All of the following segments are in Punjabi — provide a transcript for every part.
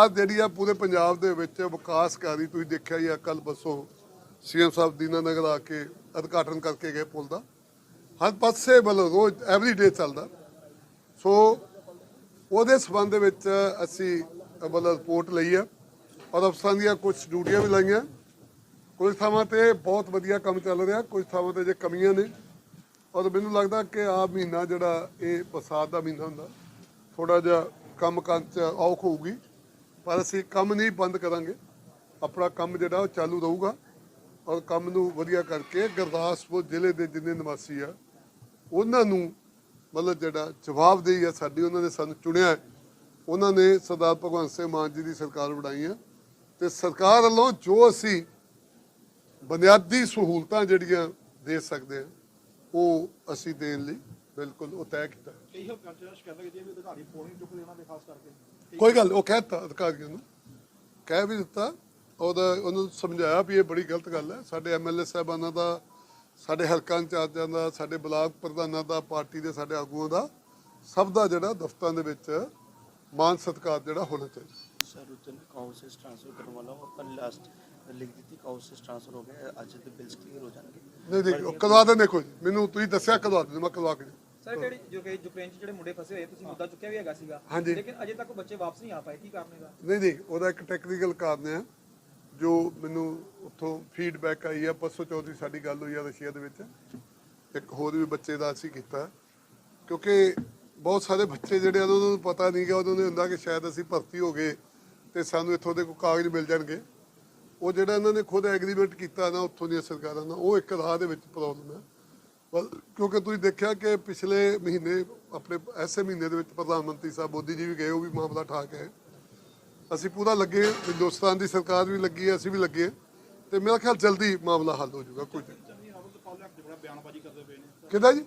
ਆ ਜਿਹੜੀ ਆ ਪੂਰੇ ਪੰਜਾਬ ਦੇ ਵਿੱਚ ਵਿਕਾਸਕਾਰੀ ਤੁਸੀਂ ਦੇਖਿਆ ਹੀ ਆ ਕੱਲ ਬੱਸੋਂ ਸੀਐਮ ਸਾਹਿਬ ਦੀਨਾ ਨਗਰ ਆ ਕੇ ਉਦਘਾਟਨ ਕਰਕੇ ਗਏ ਪੁਲ ਦਾ। ਹਰ ਪਾਸੇ ਮਤਲਬ ਰੋਜ਼ ਐਵਰੀ ਡੇ ਚੱਲਦਾ। ਸੋ ਉਹਦੇ ਸਬੰਧ ਵਿੱਚ ਅਸੀਂ ਮਤਲਬ ਰਿਪੋਰਟ ਲਈ ਆ ਔਰ ਅਫਸਰਾਂ ਦੀਆਂ ਕੁਝ ਡਿਊਟੀਆਂ ਵੀ ਲਾਈਆਂ। ਕੁਝ ਥਾਵਾਂ ਤੇ ਬਹੁਤ ਵਧੀਆ ਕੰਮ ਚੱਲ ਰਿਹਾ, ਕੁਝ ਥਾਵਾਂ ਤੇ ਜੇ ਕਮੀਆਂ ਨੇ। ਔਰ ਮੈਨੂੰ ਲੱਗਦਾ ਕਿ ਆ ਮਹੀਨਾ ਜਿਹੜਾ ਇਹ ਬਰਸਾਤ ਦਾ ਮਹੀਨਾ ਹੁੰਦਾ ਥੋੜਾ ਜਿਹਾ ਕੰਮ ਕਾਂ ਚ ਔਖ ਹੋਊਗੀ। ਪਰ ਅਸੀਂ ਕੰਮ ਨਹੀਂ ਬੰਦ ਕਰਾਂਗੇ। ਆਪਣਾ ਕੰਮ ਜਿਹੜਾ ਉਹ ਚਾਲੂ ਰਹੂਗਾ ਔਰ ਕੰਮ ਨੂੰ ਵਧੀਆ ਕਰਕੇ ਗੁਰਦਾਸਪੁਰ ਜ਼ਿਲ੍ਹੇ ਦੇ ਜਿੰਨੇ ਨਿਵਾਸੀ ਆ, ਉਹਨਾਂ ਨੂੰ ਮਤਲਬ ਜਿਹੜਾ ਜਵਾਬਦੇਹੀ ਆ ਸਾਡੀ ਉਹਨਾਂ ਨੇ ਸਾਨੂੰ ਚੁਣਿਆ ਉਹਨਾਂ ਨੇ ਸਰਦਾਰ ਭਗਵੰਤ ਸਿੰਘ ਮਾਨ ਜੀ ਦੀ ਸਰਕਾਰ ਬਣਾਈ ਆ ਤੇ ਸਰਕਾਰ ਵੱਲੋਂ ਜੋ ਅਸੀਂ ਬੁਨਿਆਦੀ ਸਹੂਲਤਾਂ ਜਿਹੜੀਆਂ ਦੇ ਸਕਦੇ ਆ, ਉਹ ਅਸੀਂ ਦੇਣ ਲਈ ਬਿਲਕੁਲ ਉਹ ਤੈਅ ਕੀਤਾ। ਕੋਈ ਗੱਲ ਉਹ ਕਹਿਤਾ ਅਧਿਕਾਰੀਆਂ ਨੂੰ। ਕਹਿ ਵੀ ਦਿੱਤਾ। ਉਹਦਾ ਉਹਨੂੰ ਸਮਝਾਇਆ ਵੀ ਇਹ ਬੜੀ ਗਲਤ ਗੱਲ ਹੈ। ਸਾਡੇ ਐਮਐਲਏ ਸਾਹਿਬਾਨਾਂ ਦਾ ਸਾਡੇ ਹਲਕਾਂ ਇੰਚਾਰਜਾਂ ਦਾ ਸਾਡੇ ਬਲਾਕ ਪ੍ਰਧਾਨਾਂ ਦਾ ਪਾਰਟੀ ਦੇ ਸਾਡੇ ਆਗੂਆਂ ਦਾ ਸਭ ਦਾ ਜਿਹੜਾ ਦਫ਼ਤਰਾਂ ਦੇ ਵਿੱਚ ਮਾਨ ਸਤਕਾਰ ਜਿਹੜਾ ਹੋਣਾ ਚਾਹੀਦਾ। ਸਰ ਉਦੋਂ ਕਾਉਂਸਲਸ ਟ੍ਰਾਂਸਫਰ ਕਰਨ ਵਾਲਾ ਉਹ ਪਰ ਲਾਸਟ ਲਿਖ ਦਿੱਤੀ ਕਾਉਂਸਲਸ ਟ੍ਰਾਂਸਫਰ ਹੋ ਗਏ। ਅੱਜ ਤੇ ਬਿਲਸ ਕਲੀਅਰ ਹੋ ਜਾਣਗੇ। ਨਹੀਂ ਨਹੀਂ ਕਦਵਾ ਤੁਸੀਂ ਦੱਸਿਆ ਕਦਵਾ ਦੇ ਸਰ ਕਿਹੜੀ ਜੋ ਕਿ ਯੂਕਰੇਨ 'ਚ ਜਿਹੜੇ ਮੁੰਡੇ ਫਸੇ ਹੋਏ ਤੁਸੀਂ ਮੁੱਦਾ ਚੁੱਕਿਆ ਵੀ ਹੈਗਾ ਸੀਗਾ। ਹਾਂਜੀ। ਲੇਕਿਨ ਅਜੇ ਤੱਕ ਬੱਚੇ ਵਾਪਸ ਨਹੀਂ ਆ ਪਾਏ ਕੀ ਕਾਰਨ ਹੈਗਾ? ਨਹੀਂ ਨਹੀਂ ਉਹਦਾ ਇੱਕ ਟੈਕਨੀਕਲ ਕਾਰਨ ਹੈ ਜੋ ਮੈਨੂੰ ਉੱਥੋਂ ਫੀਡਬੈਕ ਆਈ ਹੈ ਪਰਸੋਂ ਚੌਥੀ ਸਾਡੀ ਗੱਲ ਹੋਈ ਆ ਰਸ਼ੀਆ ਦੇ ਵਿੱਚ ਇੱਕ ਹੋਰ ਵੀ ਬੱਚੇ ਦਾ ਅਸੀਂ ਕੀਤਾ ਕਿਉਂਕਿ ਬਹੁਤ ਸਾਰੇ ਬੱਚੇ ਜਿਹੜੇ ਆ ਉਹਨਾਂ ਨੂੰ ਪਤਾ ਨਹੀਂ ਗਾ ਉਹਨਾਂ ਨੂੰ ਹੁੰਦਾ ਕਿ ਸ਼ਾਇਦ ਅਸੀਂ ਭਰਤੀ ਹੋ ਗਏ ਤੇ ਸਾਨੂੰ ਇੱਥੋਂ ਦੇ ਕੋਈ ਕਾਗਜ਼ ਮਿਲ ਜਾਣਗੇ। ਉਹ ਜਿਹੜਾ ਇਹਨਾਂ ਨੇ ਖੁਦ ਐਗਰੀਮੈਂਟ ਕੀਤਾ ਨਾ ਉੱਥੋਂ ਦੀਆਂ ਸਰਕਾਰਾਂ ਨਾਲ ਉਹ ਇੱਕ ਰਾਹ ਦੇ ਵਿੱਚ ਪ੍ਰੋਬਲਮ ਹੈ ਬਸ ਕਿਉਂਕਿ ਤੁਸੀਂ ਦੇਖਿਆ ਕਿ ਪਿਛਲੇ ਮਹੀਨੇ ਆਪਣੇ ਐਸੇ ਮਹੀਨੇ ਦੇ ਵਿੱਚ ਪ੍ਰਧਾਨ ਮੰਤਰੀ ਸਾਹਿਬ ਮੋਦੀ ਜੀ ਵੀ ਗਏ ਉਹ ਵੀ ਮਾਮਲਾ ਠਾ ਕੇ ਅਸੀਂ ਪੂਰਾ ਲੱਗੇ ਹਿੰਦੁਸਤਾਨ ਦੀ ਸਰਕਾਰ ਵੀ ਲੱਗੀ ਹੈ ਅਸੀਂ ਵੀ ਲੱਗੇ ਹਾਂ, ਤੇ ਮੇਰਾ ਖਿਆਲ ਜਲਦੀ ਮਾਮਲਾ ਹੱਲ ਹੋ ਜਾਊਗਾ ਕੋਈ ਕਿਦਾਂ ਜੀ?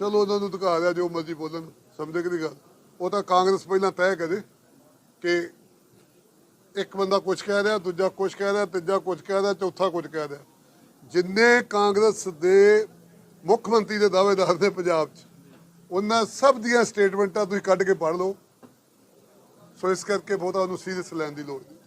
ਚਲੋ ਉਹਨਾਂ ਨੂੰ ਦਿਖਾ ਦਿਆ ਜੋ ਮਰਜ਼ੀ ਬੋਲਣ ਸਮਝੇ ਕਿਹਦੀ ਗੱਲ। ਉਹ ਤਾਂ ਕਾਂਗਰਸ ਪਹਿਲਾਂ ਤੈਅ ਕਰੇ ਕਿ ਇੱਕ ਬੰਦਾ ਕੁਝ ਕਹਿ ਰਿਹਾ ਦੂਜਾ ਕੁਝ ਕਹਿ ਰਿਹਾ ਤੀਜਾ ਕੁਝ ਕਹਿ ਰਿਹਾ ਚੌਥਾ ਕੁਝ ਕਹਿ ਰਿਹਾ। ਜਿੰਨੇ ਕਾਂਗਰਸ ਦੇ ਮੁੱਖ ਮੰਤਰੀ ਦੇ ਦਾਅਵੇਦਾਰ ਨੇ ਪੰਜਾਬ 'ਚ, ਉਹਨਾਂ ਸਭ ਦੀਆਂ ਸਟੇਟਮੈਂਟਾਂ ਤੁਸੀਂ ਕੱਢ ਕੇ ਪੜ੍ਹ ਲਓ। ਸੋ ਇਸ ਕਰਕੇ ਬਹੁਤਾ ਉਹਨੂੰ ਸੀਰੀਅਸ ਲੈਣ ਦੀ ਲੋੜ ਨਹੀਂ।